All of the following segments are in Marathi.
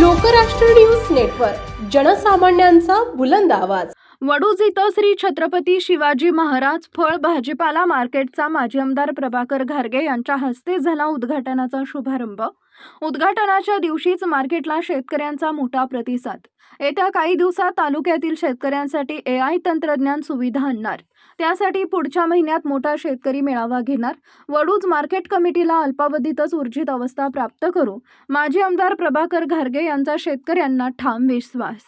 लोकराष्ट्र न्यूज नेटवर्क जनसामान्यांचा बुलंद आवाज. वडूज इथं श्री छत्रपती शिवाजी महाराज फळ भाजीपाला मार्केटचा माजी आमदार प्रभाकर घारगे यांच्या हस्ते झाला उद्घाटनाचा शुभारंभ. उद्घाटनाच्या दिवशीच मार्केटला शेतकऱ्यांचा मोठा प्रतिसाद. येत्या काही दिवसात तालुक्यातील शेतकऱ्यांसाठी ए आय तंत्रज्ञान सुविधा आणणार. त्यासाठी पुढच्या महिन्यात मोठा शेतकरी मेळावा घेणार. वडूज मार्केट कमिटीला अल्पावधीतच ऊर्जित अवस्था प्राप्त करू. माजी आमदार प्रभाकर घारगे यांचा शेतकऱ्यांना ठाम विश्वास.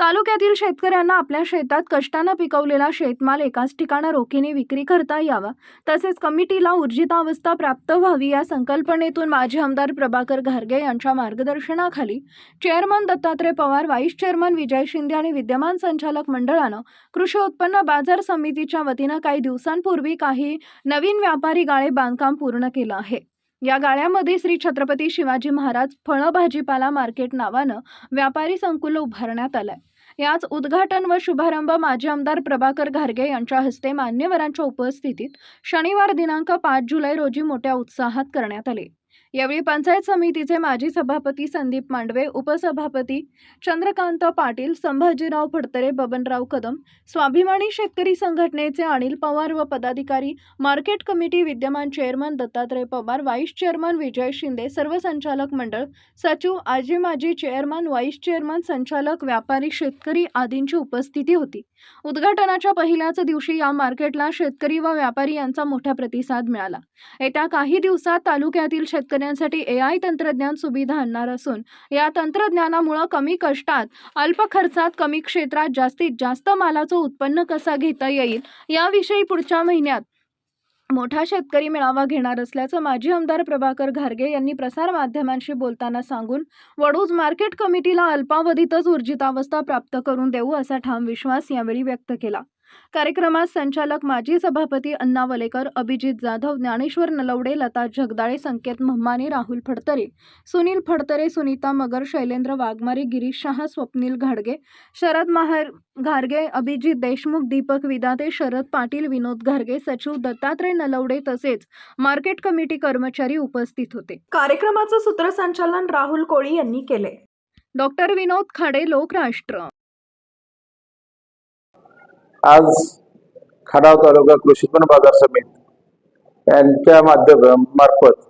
तालुक्यातील शेतकऱ्यांना आपल्या शेतात कष्टानं पिकवलेला शेतमाल एकाच ठिकाणं रोखीने विक्री करता यावा. तसेच कमिटीला ऊर्जितावस्था प्राप्त व्हावी या संकल्पनेतून माजी आमदार प्रभाकर घारगे यांच्या मार्गदर्शनाखाली chairman Dattatray Pawar vice chairman Vijay Shinde आणि विद्यमान संचालक मंडळानं कृषी उत्पन्न बाजार समितीच्या वतीनं काही दिवसांपूर्वी काही नवीन व्यापारी गाळे बांधकाम पूर्ण केलं आहे. या गाळ्यामध्ये श्री छत्रपती शिवाजी महाराज फळं भाजीपाला मार्केट नावानं व्यापारी संकुल उभारण्यात आलंय. याच उद्घाटन व शुभारंभ माजी आमदार प्रभाकर घारगे यांच्या हस्ते मान्यवरांच्या उपस्थितीत शनिवार दिनांक पाच जुलै रोजी मोठ्या उत्साहात करण्यात आले. यावेळी पंचायत समितीचे माजी सभापती संदीप मांडवे उपसभापती चंद्रकांत पाटील संभाजीराव फडतरे बबनराव कदम स्वाभिमानी शेतकरी संघटनेचे अनिल पवार व पदाधिकारी मार्केट कमिटी विद्यमान chairman Dattatray Pawar vice chairman Vijay Shinde सर्व संचालक मंडळ सचिव आजी माजी चेअरमन व्हाईस चेअरमन संचालक व्यापारी शेतकरी आदींची उपस्थिती होती. उद्घाटनाच्या पहिल्याच दिवशी या मार्केटला शेतकरी व व्यापारी यांचा मोठा प्रतिसाद मिळाला. येत्या काही दिवसात तालुक्यातील शेतकरी शेतकऱ्यांसाठी ए आय तंत्रज्ञान सुविधा आणणार असून या तंत्रज्ञानामुळं कमी कष्टात अल्प खर्चात कमी क्षेत्रात जास्तीत जास्त मालाचं उत्पन्न कसा घेता येईल याविषयी पुढच्या महिन्यात मोठा शेतकरी मेळावा घेणार असल्याचं माजी आमदार प्रभाकर घारगे यांनी प्रसारमाध्यमांशी बोलताना सांगून वडूज मार्केट कमिटीला अल्पावधीतच ऊर्जितावस्था प्राप्त करून देऊ असा ठाम विश्वास यावेळी व्यक्त केला. कार्यक्रमात संचालक माजी सभापती अण्णा वलेकर अभिजित जाधव ज्ञानेश्वर नलवडे लता जगदाळे संकेत म्हाने राहुल फडतरे सुनील फडतरे सुनीता मगर शैलेंद्र वाघमारे गिरीश शहा स्वप्नील घाडगे शरद महार घारगे अभिजित देशमुख दीपक विदाते शरद पाटील विनोद घारगे सचिव दत्तात्रय नलवडे तसेच मार्केट कमिटी कर्मचारी उपस्थित होते. कार्यक्रमाचं सूत्रसंचालन राहुल कोळी यांनी केले. डॉक्टर विनोद खाडे लोकराष्ट्र. आज खडाव तालुका कृषी उत्पन्न बाजार समिती यांच्या माध्यम मार्फत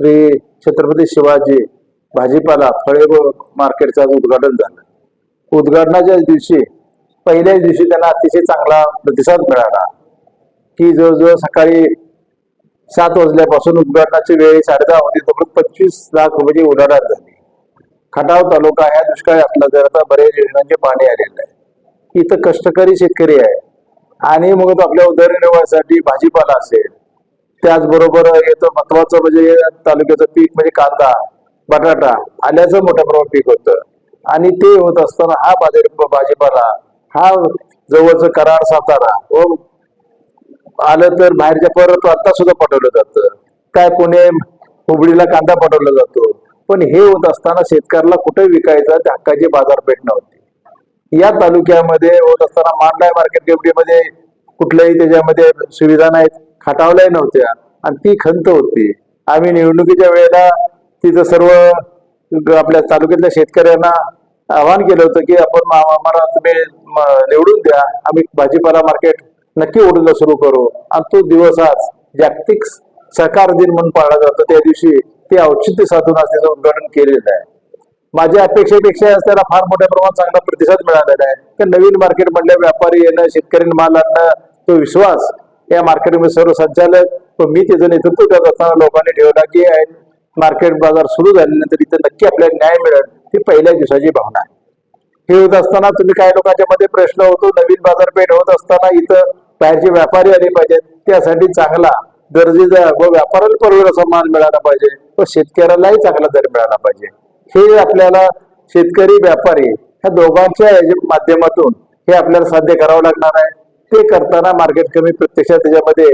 श्री छत्रपती शिवाजी भाजीपाला फळे व मार्केटचं आज उद्घाटन झालं. उद्घाटनाच्या दिवशी पहिल्याच दिवशी त्यांना अतिशय चांगला प्रतिसाद मिळाला की जवळजवळ सकाळी सात वाजल्यापासून उद्घाटनाची वेळ साडेदहा होती तोपर्यंत पंचवीस लाख रुपयाची उलाढाल झाली. खटाव तालुका ह्या दुष्काळी असला तर आता बरेच योजनांचे पाणी आलेलं आहे इथं कष्टकरी शेतकरी आहे. आणि मग तो आपल्या उदरनिर्वाहासाठी भाजीपाला असेल. त्याचबरोबर येतं महत्वाचं म्हणजे तालुक्याचं पीक म्हणजे कांदा बटाटा आल्याचं मोठ्या प्रमाणात पीक होतं. आणि ते होत असताना हा बाजार भाजीपाला हा जवळचं करार सातारा व आलं तर बाहेरच्या परत आता सुद्धा पाठवलं जातं. काय पुणे हुबळीला कांदा पाठवला जातो. पण हे होत असताना शेतकऱ्याला कुठे विकायचा? त्या हक्काची बाजारपेठ नव्हती. या तालुक्यामध्ये होत असताना मांडलाय मार्केट कमिटीमध्ये कुठल्याही त्याच्यामध्ये सुविधा नाहीत. खाटावल्याही नव्हत्या. आणि ती खंत होती. आम्ही निवडणुकीच्या वेळेला तिथं सर्व आपल्या तालुक्यातल्या शेतकऱ्यांना आवाहन केलं होतं की आपण आम्हाला तुम्ही निवडून द्या. आम्ही भाजीपाला मार्केट नक्की ओढूला सुरू करू. आणि तो दिवस आज जागतिक सहकार दिन म्हणून पाळला जातो. त्या दिवशी ते औचित्य साधून आज त्याचं उद्घाटन केलेलं आहे. माझ्या अपेक्षेपेक्षा त्याला फार मोठ्या प्रमाणात चांगला प्रतिसाद मिळालेला आहे. तर नवीन मार्केट मधल्या व्यापारी येणं शेतकरी माल आणणं तो विश्वास या मार्केटमध्ये सर्व संचालक व मी त्याचं नेतृत्व करत असताना लोकांनी ठेवला की मार्केट बाजार सुरू झाल्यानंतर इथं नक्की आपल्याला न्याय मिळेल ही पहिल्या दिवसाची भावना आहे. हे होत असताना तुम्ही काही लोकांच्या मध्ये प्रश्न होतो नवीन बाजारपेठ होत असताना इथं बाहेरचे व्यापारी आले पाहिजेत त्यासाठी चांगला दर्जेचा व व्यापाऱ्याला परवडेल असा माल मिळाला पाहिजे व शेतकऱ्यालाही चांगला दर मिळाला पाहिजे. हे आपल्याला शेतकरी व्यापारी ह्या दोघांच्या माध्यमातून हे आपल्याला साध्य करावं लागणार आहे. ते करताना मार्केट कमी प्रत्यक्षात त्याच्यामध्ये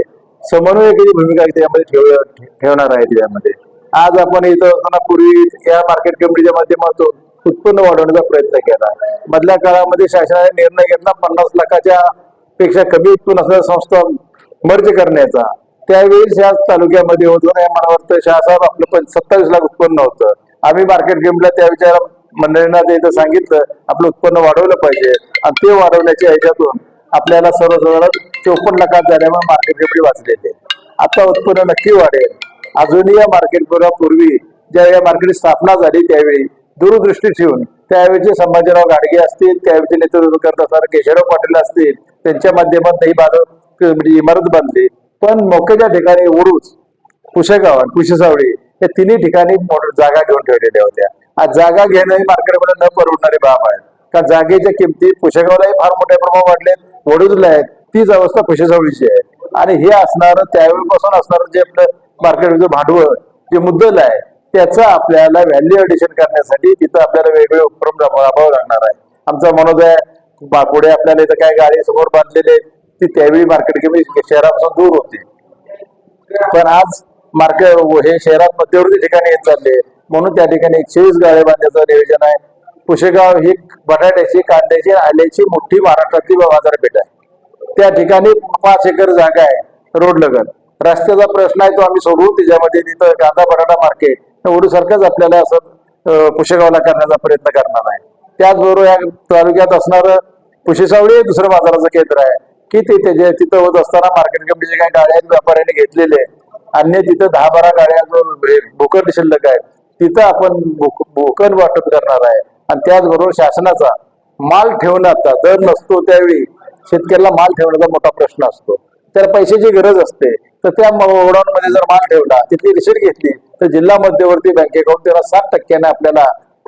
समन्वयकाची भूमिका त्याच्यामध्ये ठेव ठेवणार आहे त्याच्यामध्ये. आज आपण इथं असताना पूर्वी या मार्केट कमिटीच्या माध्यमातून उत्पन्न वाढवण्याचा प्रयत्न केला. मधल्या काळामध्ये शासनाने निर्णय घेतला पन्नास लाखाच्या पेक्षा कमी उत्पन्न असलेल्या संस्था मर्ज करण्याचा. त्यावेळी शास तालुक्यामध्ये होतो मला वाटतं शहासाहेब आपलं पण सत्तावीस लाख उत्पन्न होतं. आम्ही मार्केट गेमला त्या विचार मंडळींना ते इथं सांगितलं आपलं उत्पन्न वाढवलं पाहिजे. आणि ते वाढवण्याच्या ह्याच्यातून आपल्याला सर्वसाधारण चोपन्न लाखात झाल्यामुळे मार्केट कमिटी वाचलेली. आता उत्पन्न नक्की वाढेल. अजूनही या मार्केट पूर्वी ज्या या मार्केट स्थापना झाली त्यावेळी दूरदृष्टी ठेवून त्यावेळीचे संभाजीराव गाडगे असतील त्यावेळेचे नेतृत्व करत असणारे केशवराव पाटील असतील त्यांच्या माध्यमातून ही म्हणजे इमारत बांधली पण मोक्याच्या ठिकाणी उरूच पुशेगाव आणि या तिन्ही ठिकाणी जागा घेऊन ठेवलेल्या होत्या. आज जागा घेणं ही मार्केटमध्ये न परवडणारी बाब आहे. कारण जागेच्या किमती पुशेगावलाही फार मोठ्या प्रमाणात वाढलेत वडूजला आहेत. तीच अवस्था पुशेजवळीची आहे. आणि हे असणारं त्यावेळीपासून असणारं जे आपलं मार्केटचं भांडवल जे मुद्दल आहे त्याचं आपल्याला व्हॅल्यू ऍडिशन करण्यासाठी तिथं आपल्याला वेगवेगळे उपक्रम राब- लागणार आहे. आमचा मनोज आहे. बा- पुढे आपल्याला इथं काय गाडी समोर बांधलेले आहे ती त्यावेळी मार्केट कमी शहरापासून दूर होती. पण आज मार्केट हे शहरात मध्यवर्ती ठिकाणी येत चालले. म्हणून त्या ठिकाणी एकशे वीस गाळे बांधण्याचं नियोजन आहे. पुशेगाव ही बटाट्याची कांद्याची आल्याची मोठी महाराष्ट्रातली बाजारपेठ आहे. त्या ठिकाणी पाच एकर जागा आहे रोड लगत. रस्त्याचा प्रश्न आहे तो आम्ही सोडवू त्याच्यामध्ये तिथं कांदा बटाटा मार्केट ओढूसारखंच आपल्याला असं पुशेगावला करण्याचा प्रयत्न करणार आहे. त्याचबरोबर या तालुक्यात असणारं पुशेसावळी दुसरं बाजाराचं केंद्र आहे. की ते त्याचे तिथं होत असताना मार्केट कमिटीचे काही गाड्या व्यापाऱ्यांनी घेतलेले आहे अन्य तिथं दहा बारा गाड्या जो हे म्हणजे शिल्लक आहे तिथं आपण बोक- वाटप करणार आहे. आणि त्याचबरोबर शासनाचा माल ठेवणं आता दर नसतो त्यावेळी. शेतकऱ्याला माल ठेवण्याचा मोठा प्रश्न असतो. त्याला पैशाची गरज असते. तर त्या मध्ये जर माल ठेवला तिथली रिसीट घेतली तर जिल्हा मध्यवर्ती बँकेकडून त्याला सात टक्क्याने आपल्याला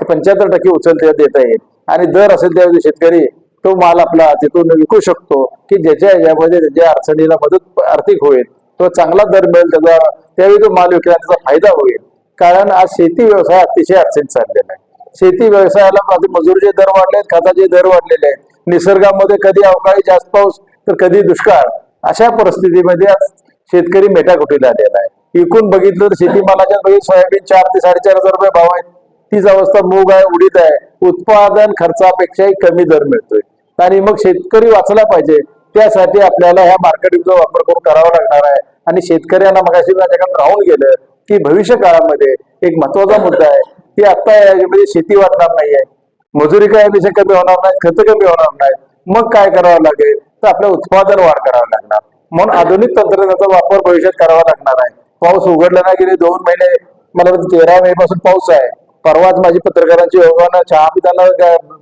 पंच्याहत्तर टक्के उचलते देता येईल. आणि दर असेल त्यावेळी शेतकरी तो माल आपला तिथून विकू शकतो की ज्याच्या याच्यामध्ये त्याच्या अडचणीला मदत आर्थिक होईल. तो चांगला दर मिळेल त्याचा त्यावेळी तो माल विकला त्याचा फायदा होईल. कारण आज शेती व्यवसाय अतिशय अडचणीत चाललेला आहे. शेती व्यवसायाला माझे मजुरीचे दर वाढले आहेत खताचे दर वाढलेले आहेत. निसर्गामध्ये कधी अवकाळी जास्त पाऊस तर कधी दुष्काळ. अशा परिस्थितीमध्ये आज शेतकरी मेटाकुटीला आलेला आहे. एकूण बघितलं तर शेतीमालाच्या बघित सोयाबीन चार ते साडेचार हजार रुपये भाव आहेत. तीच अवस्था मूग आहे उडीद आहे. उत्पादन खर्चापेक्षाही कमी दर मिळतोय. आणि मग शेतकरी वाचला पाहिजे त्यासाठी आपल्याला ह्या मार्केटिंगचा वापर करून करावा लागणार आहे. आणि शेतकऱ्यांना मगाशी माझ्याकडे राहून गेलं की भविष्य काळामध्ये एक महत्त्वाचा मुद्दा आहे की आता याच्यामध्ये शेती वाढणार नाहीये. मजुरी काय यापेक्षा कमी होणार नाही खर्च कमी होणार नाही. मग काय करावं लागेल? तर आपलं उत्पादन वाढ करावं लागणार. म्हणून आधुनिक तंत्रज्ञानाचा वापर भविष्यात करावा लागणार आहे. पाऊस उघडला नाही गेले दोन महिने मला तेरा मे पासून पाऊस आहे. परवाच माझी पत्रकारांची योगाना चहा पिताना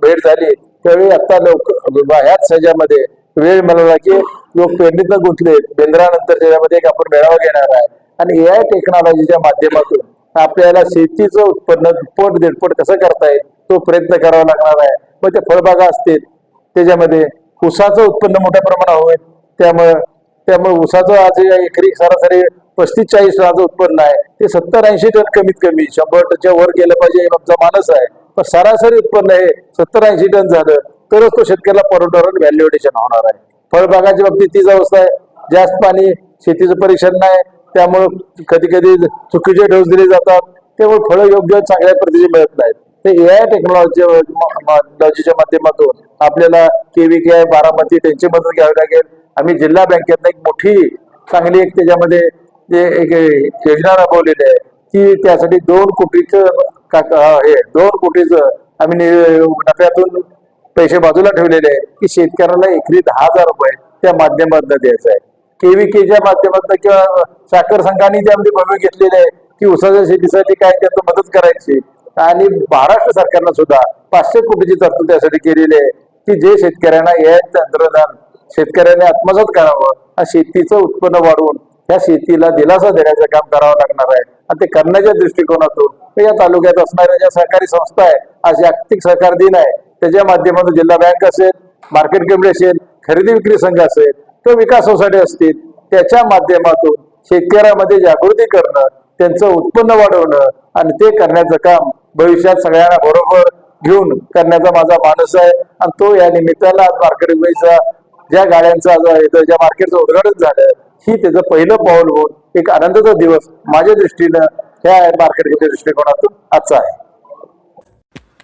भेट झाली. त्यावेळी आता लोक ह्याच सजामध्ये वेळ मिळाला की लोक पेरणीतनं गुंतले बेंद्रानंतर त्याच्यामध्ये एक आपण मेळावा घेणार आहे. आणि ए आय टेक्नॉलॉजीच्या माध्यमातून आपल्याला शेतीचं उत्पन्न दुप्पट दीडपट कसं करता येईल तो प्रयत्न करावा लागणार आहे. मग ते फळबागा असतील त्याच्यामध्ये ऊसाचं उत्पन्न मोठ्या प्रमाणात होईल. त्यामुळे त्यामुळे ऊसाचं आज एकरी सरासरी पस्तीस चाळीस टनाचं उत्पन्न आहे. ते सत्तर ऐंशी टन कमीत कमी शंभर टनच्या वर गेलं पाहिजे हे आमचा मानस आहे. पण सरासरी उत्पन्न हे सत्तर ऐंशी टन झालं. तरच तो शेतकऱ्याला परवडणार व्हॅल्युएशन होणार आहे. फळबागाच्या बाबतीत तीच अवस्था आहे. जास्त पाणी शेतीचं परीक्षण नाही. त्यामुळं कधी कधी चुकीचे डोस दिले जातात. त्यामुळे फळं योग्य चांगल्या पद्धतीने मिळत नाहीत. ते ए आय टेक्नॉलॉजीच्या माध्यमातून आपल्याला केव्ही आहे बारामती त्यांची मदत घ्यावी लागेल. आम्ही जिल्हा बँकेतनं एक मोठी चांगली एक त्याच्यामध्ये जे एक योजना राबवलेली आहे. की त्यासाठी दोन कोटीचं का- हे दोन कोटीचं आम्ही नि- नफ्यातून पैसे बाजूला ठेवलेले आहे की शेतकऱ्याला एकरी दहा हजार रुपये त्या माध्यमातून द्यायचं आहे. केव्हीकेच्या माध्यमातून किंवा साखर संघाने त्यामध्ये भूमिका घेतलेली आहे की उसाच्या शेतीसाठी काय त्यात मदत करायची आणि महाराष्ट्र सरकारनं सुद्धा पाचशे कोटीची तरतूद त्यासाठी केलेली आहे की जे शेतकऱ्यांना या तंत्रज्ञान शेतकऱ्याने आत्मसात करावं आणि शेतीचं उत्पन्न वाढवून त्या शेतीला दिलासा देण्याचं काम करावं लागणार आहे. आणि ते करण्याच्या दृष्टिकोनातून या तालुक्यात असणाऱ्या ज्या सहकारी संस्था आहे आज जागतिक सहकार दिन आहे त्याच्या माध्यमातून जिल्हा बँक असेल मार्केट कमिटी असेल खरेदी विक्री संघ असेल किंवा विकास सोसायटी असतील त्याच्या माध्यमातून शेतकऱ्यामध्ये जागृती करणं त्यांचं उत्पन्न वाढवणं आणि ते करण्याचं काम भविष्यात सगळ्यांना बरोबर घेऊन करण्याचा माझा मानस आहे. आणि तो या निमित्ताला आज मार्केट कमिटीचा ज्या गाड्यांचा आज ज्या मार्केटचं उद्घाटन झालं ही त्याचं पहिलं पाऊल होऊन एक आनंदाचा दिवस माझ्या दृष्टीनं ह्या मार्केट कमिटी दृष्टिकोनातून आजचा आहे.